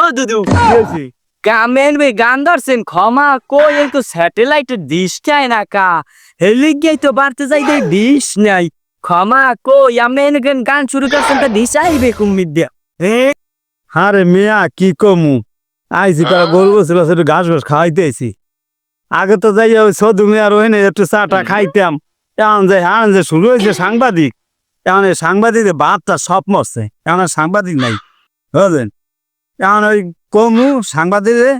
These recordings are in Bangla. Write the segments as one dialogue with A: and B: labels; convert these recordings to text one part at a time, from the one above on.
A: ও দুদু। কামেন বে গান ধরছেন ক্ষমা কই এই তো স্যাটেলাইটের ডিশ চাই না কা। হেলি গিয়ে তো বাড়তে যাই দে ডিশ নাই। ক্ষমা কই আমেন গান গান শুরু করছেন তা ডিশ আইবে কুমির দিয়া
B: আরে মিয়া কি কমু? আইসি তারা গরু বসে একটু ঘাস ঘাস খাইতেছি আগে তো যাই ওই সদু মিয়ার ওই না একটু চাটা খাইতাম। এখন যে এখন যে শুরু হয়েছে সাংবাদিক। এখন এই সাংবাদিকের সব মরছে। এখন আর সাংবাদিক নাই বুঝলেন? এখন ওই কমু সাংবাদিকে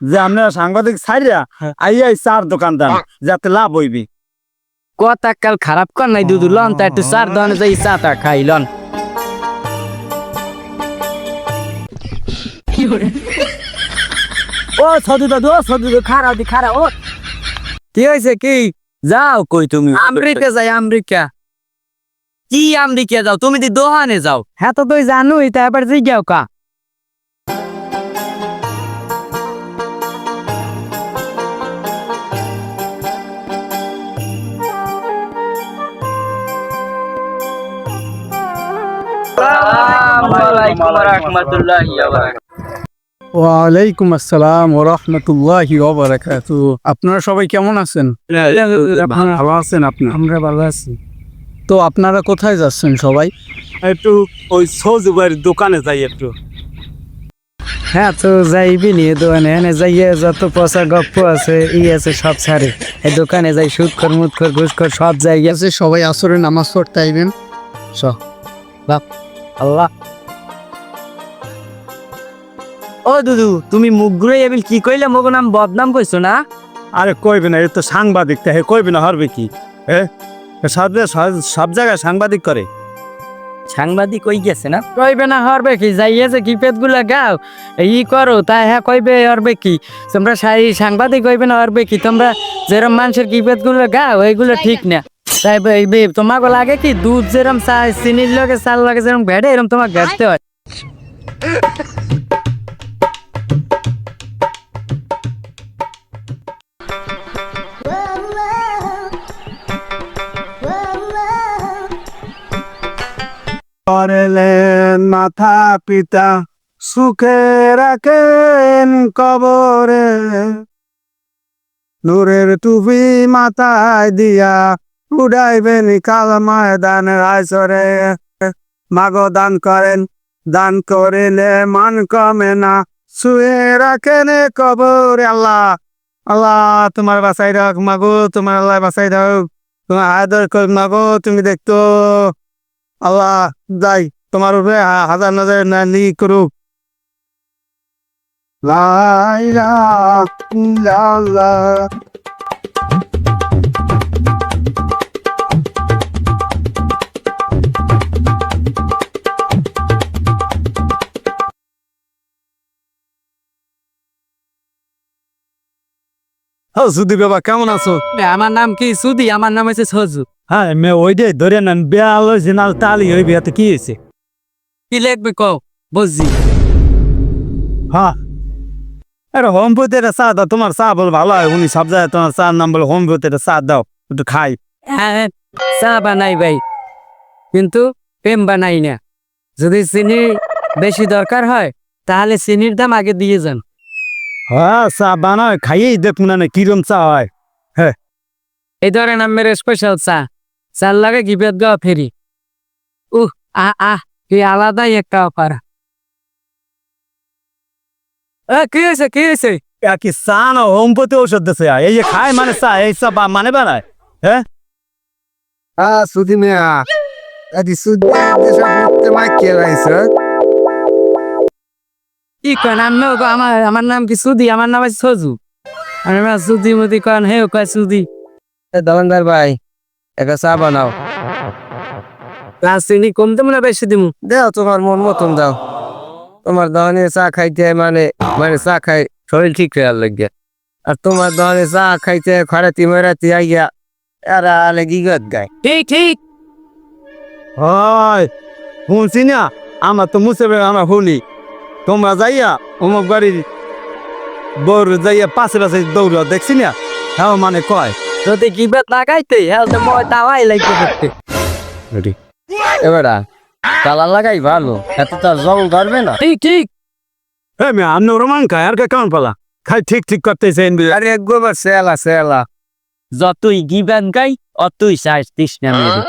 B: যে আপনারা সাংবাদিক ছাড়িয়া আইয়াই চার দোকানদার যাতে লাভ হইবি।
A: কথা কাল খারাপ কর নাই দুদু লন তা একটু সার দনে যাই চাটা খাই লন। ও সদু দাদু ও সদু দাদু খারা দি খারা ও। কি হয়েছে কি? যাও কই তুমি? আমেরিকা যাই আমেরিকা। কি আমেরিকা যাও? তুমি দি দোহানে যাও। হ্যাঁ তো তুই জানুই তা এবার জিজ্ঞাও কা।
B: ওয়ালাইকুম আসসালাম ও রহমতুল্লাহি ওবারাকাতু আপনারা সবাই কেমন আছেন? ভালো আছেন আপনি?
A: আমরা ভালো আছি।
B: তো আপনারা কোথায় যাচ্ছেন সবাই? একটু ওই সৌজুবাইয়ের দোকানে যাই একটু।
A: হ্যাঁ তো যাইবি নিয়ে দোকানে। এনে যাইয়ে যত পচা গপ্প আছে ই আছে সব ছাড়ে। এই দোকানে যাই সুদ কর মুদ কর ঘুষ কর সব জায়গা
B: আছে সবাই আসরে নামাজ পড়তে আইবেন।
A: বাপ আল্লাহ। ও দুদু তুমি মুখ ঘুরে এবিল কি কইলে? মগো নাম বদনাম কইছো না?
B: আরে কইবে না এ তো সাংবাদিক তা হে কইবে না হরবে কি? হ্যাঁ সব জায়গায়- সব জায়গায় সাংবাদিক করে।
A: সাংবাদিক কই গেছে না? কইবে না হরবে কি? যাইয়েছে কি পেটগুলো গাও? ই করো তাই হ্যাঁ কইবে হরবে কি? তোমরা সাই সাংবাদিক কইবে না হরবে কি? তোমরা যেরম মানুষের কি পেটগুলো গাও এইগুলো ঠিক না। তাই বে- তোমাকে লাগে কি? দুধ যেরম চিনির লগে চাল লাগে যেরম ভেড়ে এরম তোমাকে ঘাটতে হয়।
B: করলেন মাথা পিতা সুখে রাখেন কবরে। নূরের টুপি মাথায় দিয়া উড়াইবেন, কাল ময়দানের আইসরে মাগো দান করেন, দান করিলে মান কমে না। শুয়ে রাখেন কবরে আল্লাহ। আল্লাহ, তোমার বাসাই রাখ মাগো, তোমার আল্লাহ বাসাই রাখ তোমার আদর কর মাগো, তুমি দেখতো। আল্লাহ যাই তোমার উপরে হাজার নজর নালি করুক। লা ইলাহা হ্যাঁ সুদি বাবা কেমন আছো?
A: আমার নাম কি? সুদি আমার নাম হচ্ছে সজু।
B: হ্যাঁ মে ওই যে ধরে নেন বিয়া অরিজিনাল তালি ওই বিয়াতে কি হয়েছে?
A: কি লিখবে কও? বুঝছি
B: হ্যাঁ আরে হোম পুতের চা দাও তোমার চা বল ভালো হয় উনি সব জায়গায় তোমার চার নাম বলে হোম পুতের চা দাও একটু খাই।
A: হ্যাঁ চা বানাই ভাই কিন্তু প্রেম বানাই না। যদি চিনি বেশি দরকার হয় তাহলে চিনির দাম আগে দিয়ে যান।
B: হ্যাঁ চা বানায় খাইয়েই দেখ না না কিরম চা হয়। হ্যাঁ।
A: এই ধরেন আমার স্পেশাল চা। চার লাগে কি বেদ গাওয়া ফেরি। উহ আহ আহ কি আলাদাই একটা অফার। এ, কি হয়েছে কি হয়েছে
B: কি চা না হোম পুতে ঔষধ দিছে এই যে খায় মানে চা এই চা বা- মানে বানায় হ্যাঁ?
C: Ah, de Sudi, deixa eu ver mais que ela isso.
A: কি কন আমি আমার আমার নাম কি সুদি আমার নাম আছে সজু। আর আমার সুদি মুদি কন হে কয় সুদি
C: দলনদার ভাই। একটা চা বানাও।
A: আর চিনি কম দেবো না বেশি দিমু?
C: দাও তোমার মন মতন দাও। তোমার দহনে চা খাইতে মানে মানে চা খাই শরীর ঠিক হয়ে লাগে আর তোমার দহনে চা খাইতে খরাতি মেরাতি আইয়া আর আলে গিগত গায়।
A: ঠিক ঠিক।
B: হয় শুনছি না আমার তো মুছে আমরা শুনি তোমরা যাইয়া অমুক বাড়ির বউর যাইয়া পাশে পাশে দৌড় দেখছি না? হ্যাঁ মানে কয়?
A: যদি কি বেত লাগাইতে হ্যাঁ তো মই তাওয়াই লাগতে করতে
C: এবার তালা লাগাই ভালো এত তার জং ধরবে না।
A: ঠিক ঠিক।
B: এ মে আপনি রোমান খায় আর কে কেমন পালা? খাই ঠিক ঠিক করতেছেন
C: আরে এক গোবার সেলা সেলা
A: যতই গিবান গাই অতই শাস্তিস না মেরে।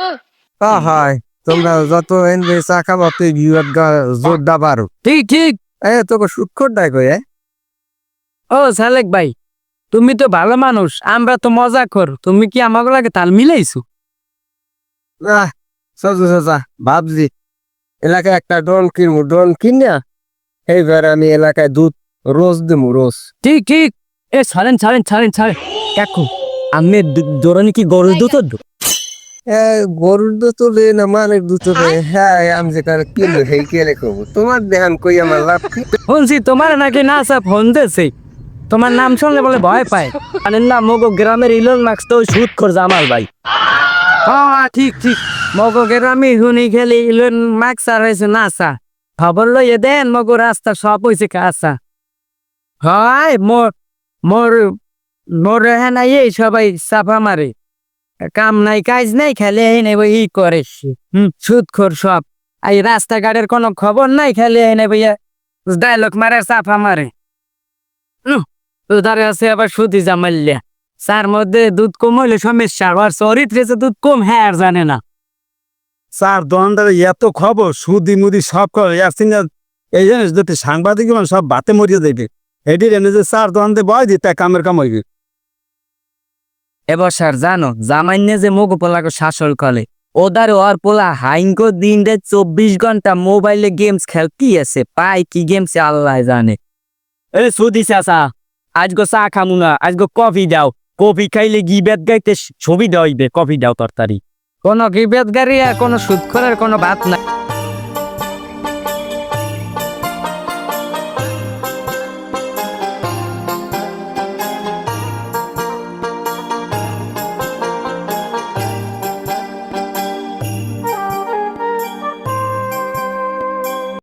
C: হয় তোমরা যত এনবে চা খাব তুই বিয়ার জোর দাবারো
A: ঠিক ঠিক।
C: এ তোকে সুক্ষর ডাই কই এ।
A: ও সালেক ভাই তুমি তো ভালো মানুষ আমরা তো মজা কর। তুমি কি আমাকে লাগে তাল মিলাইছো?
C: আহ সজা ভাবছি এলাকায় একটা ড্রোন কিনবো। ড্রোন কিনা এইবার আমি এলাকায় দুধ রোজ দিমু রোজ।
A: ঠিক ঠিক। এ ছাড়েন ছাড়েন ছাড়েন ছাড়েন। দেখো আমি দৌড়ানি কি গরুর দুধ
C: এ গরুর দুধ তো লে না মানের দুধ তো হ্যাঁ আমি যে কার কিনবো সেই কেলে করব তোমার দেখান কই আমার লাভ
A: শুনছি তোমার নাকি না সব ফোন দিয়েছে তোমার নাম শুনলে বলে ভয় পায়। জানেন না মগো গ্রামের ইলন মার্কস তো সুদ কর জামাল ভাই। হ্যাঁ ঠিক ঠিক। মগো গ্রামে শুনি খেলি ইলন মার্কস আর হয়েছে নাসা খবর লইয়ে দেন মগো রাস্তা সব হয়েছে কাঁচা। হয় মোর মোর মোর হ্যাঁ নাই এই সবাই চাপা মারে। কাম নাই কাজ নাই খেলে এই নেব ই করে হুম সুদ খোর সব। এই রাস্তাঘাটের কোনো খবর নাই খেলে এই নেব ডায়লগ মারে চাপা মারে। উধারে আছে আবার সুদি জামাল্লা তার মধ্যে দুধ কম হইলে সমস্যা আর চরিত্রে যে দুধ কম হ্যাঁ আর জানে না।
B: স্যার দোকানদার এত খবর সুদি মুদি সব খবর এই জিনিস যদি সাংবাদিক সব বাতে মরিয়ে দেবে। এটি এনে যে স্যার দোকান দিয়ে বয় দিতে কামের কাম হইবে।
A: এবার স্যার জানো জামাইনে যে মুখ পোলাকে শাসল করে ওদার ওর পোলা হাইঙ্কো দিন রে চব্বিশ ঘণ্টা মোবাইলে গেমস খেল কি আছে পাই কি গেমস আল্লাহ জানে। এ সুদি চাচা আজগো চা খামু না, আজগো কফি দাও। কফি খাইলে গি বেদ গাইতে ছবি দেওয়া কফি দাও তরতারি। কোনো গিবেদ গাড়ি কোনো সুদ করার কোনো বাত নাই।